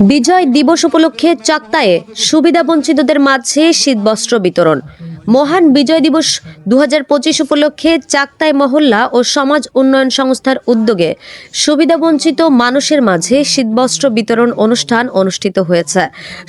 বিজয় দিবস উপলক্ষে চাক্তায়ে সুবিধাবঞ্চিতদের মাঝে শীতবস্ত্র বিতরণ। মহান বিজয় দিবস দু পঁচিশ উপলক্ষে চাকতাই মহল্লা ও সমাজ উন্নয়ন সংস্থার উদ্যোগে সুবিধাবঞ্চিত মানুষের মাঝে শীতবস্ত্র বিতরণ অনুষ্ঠান অনুষ্ঠিত হয়েছে।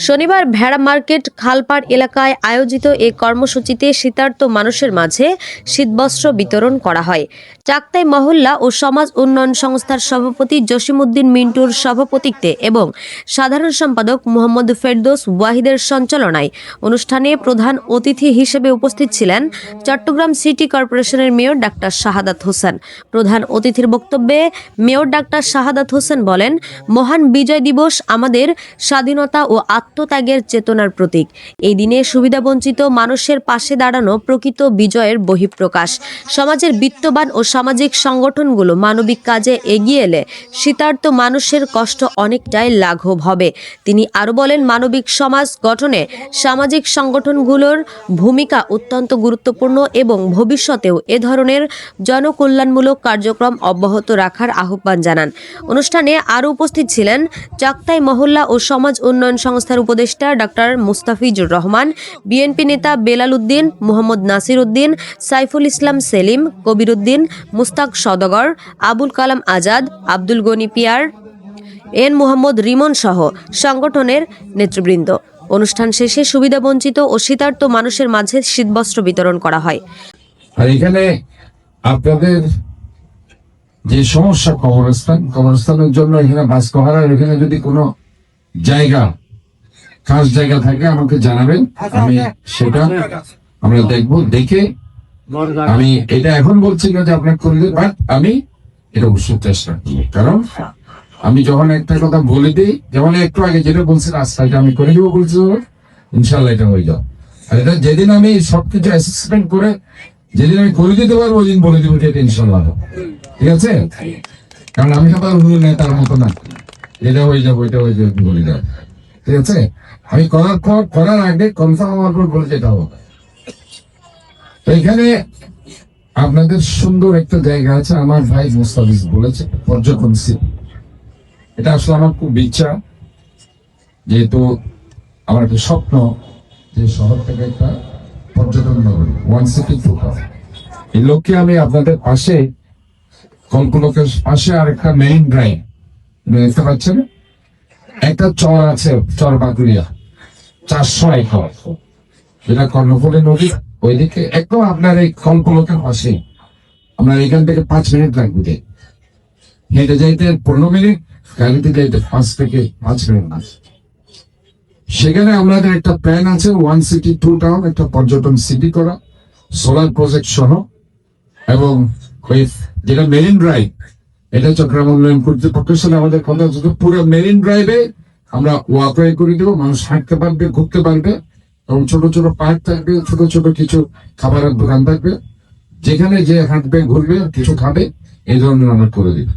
শনিবার ভেড়া মার্কেট খালপাড় এলাকায় আয়োজিত এই কর্মসূচিতে শীতার্ত মানুষের মাঝে শীতবস্ত্র বিতরণ করা হয়। চাকতাই মহল্লা ও সমাজ উন্নয়ন সংস্থার সভাপতি জসিমউদ্দিন মিন্টুর সভাপতিত্বে এবং সাধারণ সম্পাদক মোহাম্মদ ফেরদৌস ওয়াহিদের সঞ্চালনায় অনুষ্ঠানে প্রধান অতিথি হিসেবে উপস্থিত ছিলেন চট্টগ্রাম সিটি কর্পোরেশনের মেয়র ডাক্তার শাহাদাত হোসেন। প্রধান অতিথির বক্তব্যে মেয়র ডাক্তার শাহাদাত হোসেন বলেন, মহান বিজয় দিবস আমাদের স্বাধীনতা ও আত্মত্যাগের চেতনার প্রতীক। এই দিনে সুবিধাবঞ্চিত মানুষের পাশে দাঁড়ানো প্রকৃত বিজয়ের বহিঃপ্রকাশ। সমাজের বিত্তবান ও সামাজিক সংগঠনগুলো মানবিক কাজে এগিয়ে এলে শীতার্ত মানুষের কষ্ট অনেকটাই লাঘব হবে। তিনি আরও বলেন, মানবিক সমাজ গঠনে সামাজিক সংগঠনগুলোর ভূমিকা অত্যন্ত গুরুত্বপূর্ণ এবং ভবিষ্যতেও এ ধরনের জনকল্যাণমূলক কার্যক্রম অব্যাহত রাখার আহ্বান জানান। অনুষ্ঠানে আরও উপস্থিত ছিলেন চাক্তাই মহল্লা ও সমাজ উন্নয়ন সংস্থার উপদেষ্টা ডক্টর মুস্তাফিজুর রহমান, বিএনপি নেতা বেলাল উদ্দিন, মোহাম্মদ নাসির উদ্দিন, সাইফুল ইসলাম সেলিম, কবির উদ্দিন, মুস্তাক সদগর, আবুল কালাম আজাদ, আব্দুল গনি পিয়ার, এন মোহাম্মদ রিমন সহ সংগঠনের নেতৃবৃন্দ। অনুষ্ঠান শেষে সুবিধাবঞ্চিত ও শীতার্থ মানুষের মাঝে শীতবস্ত্র বিতরণ করা হয়। আর এখানে আপনাদের যে সমস্যা কবরস্থান, কবরস্থানের জন্য এখানে বাসকহারার এখানে যদি কোনো জায়গা, খাস জায়গা থাকে, আমাকে জানাবেন, আমি সেটা আমরা দেখব, দেখে আমি এটা এখন বলছি না যে আপনার করে বাট আমি এটা অবশ্যই চেষ্টা করব। কারণ আমি যখন একটা কথা বলে দিই, যেমন একটু আগে যেটা বলছি রাস্তাটা আমি করে দিব বলছি ইনশাল্লাহ এটা হয়ে যাও আর এটা যেদিন আমি সবকিছু অ্যাসেসমেন্ট করে, যেদিন আমি করে দিতে পারব, ওই বলে দিব যে এটা ইনশাল্লাহ ঠিক আছে? কারণ আমি হুল নেতার মতো না। এটা হয়ে যাব এটা হয়ে যাবে, বলে যাব ঠিক আছে? আমি করার পর, করার আগে কনফার্ম হওয়ার পর বলে যেতে হবে। তো এখানে আপনাদের সুন্দর একটা জায়গা আছে, আমার ভাই মোস্তাফিজ বলেছে, পর্যটন সিটি এটা আসলে আমার খুব ইচ্ছা, যেহেতু আমার একটা স্বপ্ন যে শহর থেকে একটা পর্যটন নগরী ওয়ান সিটি টু এই লক্ষ্যে আমি আপনাদের পাশে কল্পলোকের পাশে আর একটা মেইন ড্রাইভ দেখতে পাচ্ছেন? একটা চর আছে, চর বাগুড়িয়া চারশো একর। যেটা কর্ণফুলী নদী, ওইদিকে একদম আপনার এই কল্পলোকের পাশে আপনার এখান থেকে পাঁচ মিনিট লাগবে। হেঁটে যাইতে পনেরো মিনিট পাঁচ থেকে পাঁচ মিনিট সেখানে আমাদের একটা প্ল্যান আছে ওয়ান সিটি টু টাউন একটা পর্যটন সিটি করা সোলার প্রজেক্ট সহ, এবং যেটা মেরিন ড্রাইভ এটা উন্নয়ন কর্তৃপক্ষের সাথে আমাদের কথা হচ্ছে পুরো মেরিন ড্রাইভে আমরা ওয়াকওয়ে করে দেবো, মানুষ হাঁটতে পারবে, ঘুরতে পারবে, এবং ছোট ছোট পার্ক থাকবে, ছোট ছোট কিছু খাবারের দোকান থাকবে, যেখানে যে হাঁটবে, ঘুরবে, কিছু খাবে, এই ধরনের আমরা করে দিই